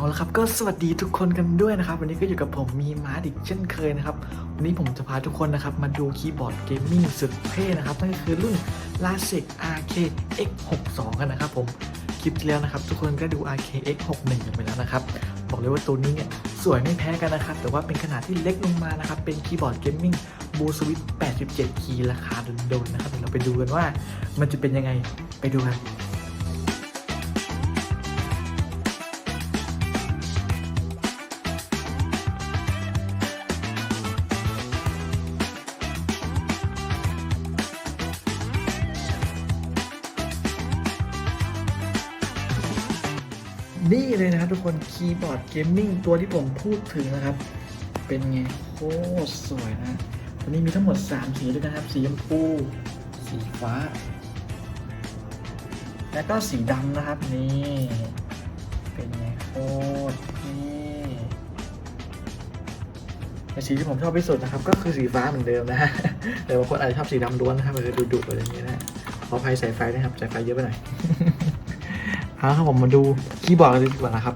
เอาละครับก็สวัสดีทุกคนกันด้วยนะครับ วันนี้ก็อยู่กับผมมีมาร์ดอีกเช่นเคยนะครับ วันนี้ผมจะพาทุกคนนะครับ มาดูคีย์บอร์ดเกมมิ่งสุดเท่นะครับนั่นก็คือรุ่น LASIK RK X62 กันนะครับผมคลิปที่แล้วนะครับ ทุกคนก็ดู RK X61 กันไปแล้วนะครับ บอกเลยว่าตัวนี้เนี่ยสวยไม่แพ้กันนะครับ แต่ว่าเป็นขนาดที่เล็กลงมานะครับ เป็นคีย์บอร์ดเกมมิ่งบูสวิต87 คีย์ราคาโดนๆนะครับเดี๋ยวเราไปดูกันว่ามันจะเป็นยังไงไปดูกัน นี่เลยนะครับทุกคนคีย์บอร์ดเกมมิ่งตัวที่ผมพูดถึงนะครับ เป็นไงโคตรสวยนะตัวนี้มีทั้งหมด 3 สีด้วยกันครับ สีชมพูสีฟ้า แล้วก็สีดำนะครับนี่เป็นไงโคตรนี่แต่สีที่ผมชอบที่สุดนะครับ ก็คือสีฟ้าเหมือนเดิมนะฮะแต่บางคนอาจจะชอบสีดำล้วนนะครับมันจะดุๆอะไรอย่างเงี้ยนะขออภัยสายไฟนะครับสายไฟเยอะไปหน่อย เอาละครับผมมาดูคีย์บอร์ดกันดีกว่านะครับ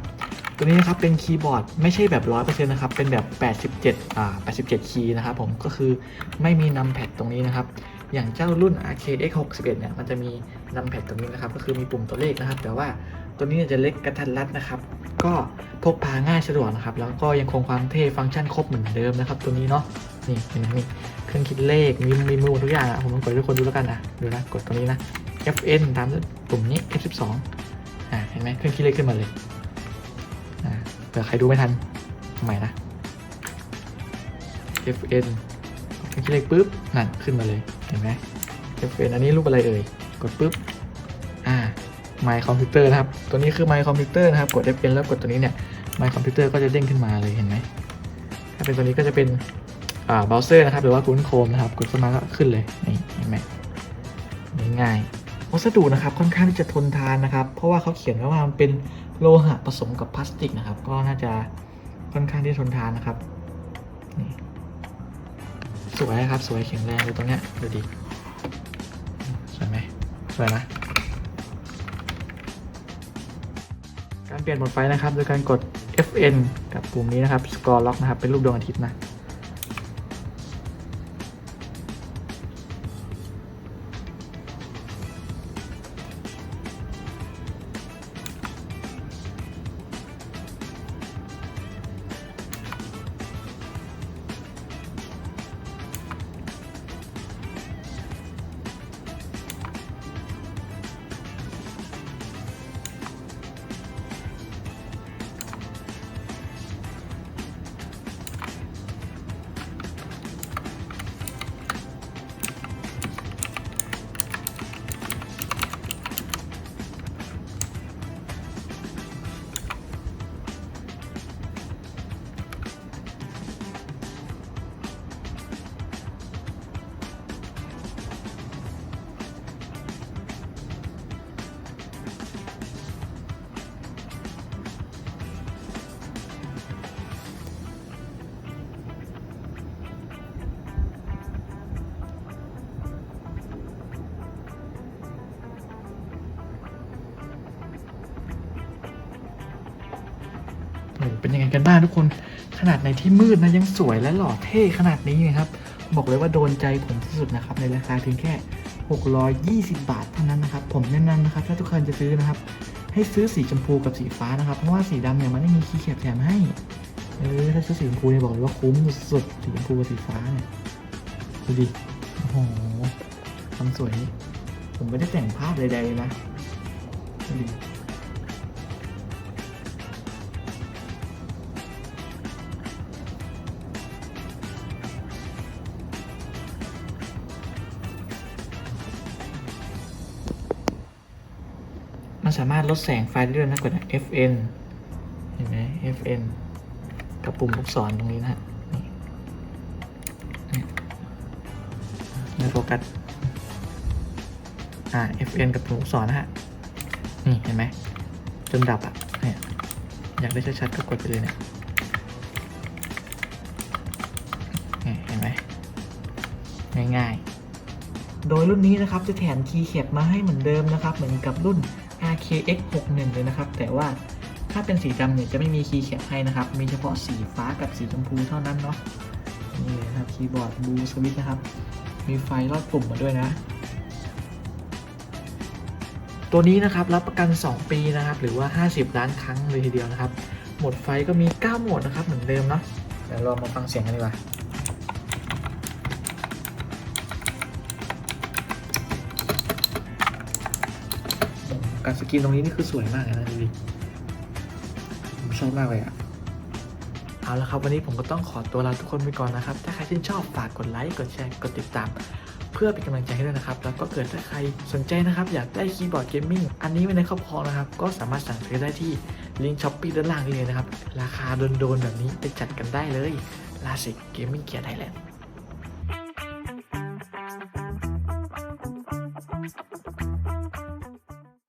ตัวนี้นะครับเป็นคีย์บอร์ดไม่ใช่แบบ100%นะครับ เป็นแบบ87อ่า87คีย์นะครับผม ก็คือไม่มีนัมแพดตรงนี้นะครับ อย่างเจ้ารุ่น Arcade X61 เนี่ย มันจะมีนัมแพดตรงนี้นะครับ ก็คือมีปุ่มตัวเลขนะครับ แต่ว่าตัวนี้จะเล็กกระทัดรัดนะครับ ก็พกพาง่ายสะดวกนะครับ แล้วก็ยังคงความเท่ฟังก์ชันครบเหมือนเดิมนะครับ ตัวนี้เนาะ นี่เห็นไหมนี่เครื่องคิดเลข มีมีมือทุกอย่างอะ ผมลองกดให้ทุกคนดูแล้วกันนะดูนะ กดตรงนี้นะ FN ตามด้วยปุ่มนี้ F12 อ่าเห็นไหมเครื่องคิดเลขขึ้นมาเลยอ่าเผื่อใครดูไม่ทันใหม่นะ FN เครื่องคิดเลขปุ๊บนั่นขึ้นมาเลยเห็นไหม FN อันนี้รูปอะไรเอ่ยกดปุ๊บอ่า My Computer นะครับ ตัวนี้คือ My Computer นะครับ กด FN แล้วกดตัวนี้เนี่ย My Computer ก็จะเด้งขึ้นมาเลยเห็นไหมถ้าเป็นตัวนี้ก็จะเป็นอ่าเบราว์เซอร์นะครับ หรือว่า Google Chrome นะครับ กดเข้ามาก็ขึ้นเลยนี่เห็นไหมง่าย วัสดุนะครับค่อนข้างที่จะทนทานนะครับ เพราะว่าเขาเขียนไว้ว่ามันเป็นโลหะผสมกับพลาสติกนะครับ ก็น่าจะค่อนข้างที่ทนทานนะครับนี่สวยนะครับสวยแข็งแรงเลยตรงเนี้ยดูดิสวยไหมสวยนะการเปลี่ยนหมดไฟนะครับ โดยการกด FN กับปุ่มนี้นะครับ Score Lock นะครับ เป็นรูปดวงอาทิตย์นะ หเป็นยังไงกันบ้างทุกคน ขนาดในที่มืดนะยังสวยและหล่อเท่ขนาดนี้นะครับ บอกเลยว่าโดนใจผมที่สุดนะครับ ในราคาเพียงแค่ 620 บาทเท่านั้นนะครับ ผมแนะนำนะครับ ถ้าทุกคนจะซื้อนะครับ ให้ซื้อสีชมพูกับสีฟ้านะครับ เพราะว่าสีดำเนี่ยมันไม่มีคีย์แคปแถมให้ เออ ถ้าซื้อสีชมพูเนี่ยบอกเลยว่าคุ้มสุดสีชมพูกับสีฟ้าเนี่ยดูดิ โอ้โหความสวยนี่ผมไม่ได้แต่งภาพใดๆเลยนะดูดิ สามารถลดแสงไฟได้ด้วยนะกดนะ FN เห็นไหม FN กับปุ่มลูกศรตรงนี้นะฮะนี่เนี่ยไม่โฟกัส อ่า FN กับปุ่มลูกศรนะฮะ นี่เห็นไหมจนดับอะเนี่ยอยากได้ชัดๆก็กดไปเลยเนี่ยนี่เห็นไหมง่ายๆ โดยรุ่นนี้นะครับจะแถมคีย์แคปมาให้เหมือนเดิมนะครับ เหมือนกับรุ่น RKX 61 เลยนะครับ แต่ว่าถ้าเป็นสีดำเนี่ยจะไม่มีคีย์เขียนให้นะครับ มีเฉพาะสีฟ้ากับสีชมพูเท่านั้นเนาะ นี่เลยครับคีย์บอร์ดบูสวิตนะครับ มีไฟลอดปุ่มมาด้วยนะ ตัวนี้นะครับรับประกัน 2 ปีนะครับ หรือว่า 50 ล้านครั้งเลยทีเดียวนะครับ หมดไฟก็มี 9 โหมดนะครับเหมือนเดิมเนาะ เดี๋ยวลองมาฟังเสียงกันดีกว่า การสกรีนตรงนี้นี่คือสวยมากเลยนะดูดิผมชอบมากเลยอะเอาละครับ วันนี้ผมก็ต้องขอตัวลาทุกคนไปก่อนนะครับ ถ้าใครชื่นชอบฝากกดไลค์ กดแชร์ กดติดตาม เพื่อเป็นกำลังใจให้ด้วยนะครับ แล้วก็เกิดถ้าใครสนใจนะครับ อยากได้คีย์บอร์ดเกมมิ่งอันนี้ไว้ในครอบครองนะครับ ก็สามารถสั่งซื้อได้ที่ลิงก์ช้อปปี้ด้านล่างนี้เลยนะครับ ราคาโดนๆแบบนี้ไปจัดกันได้เลยลาสิกเกมมิ่งเกียร์ไทยแลนด์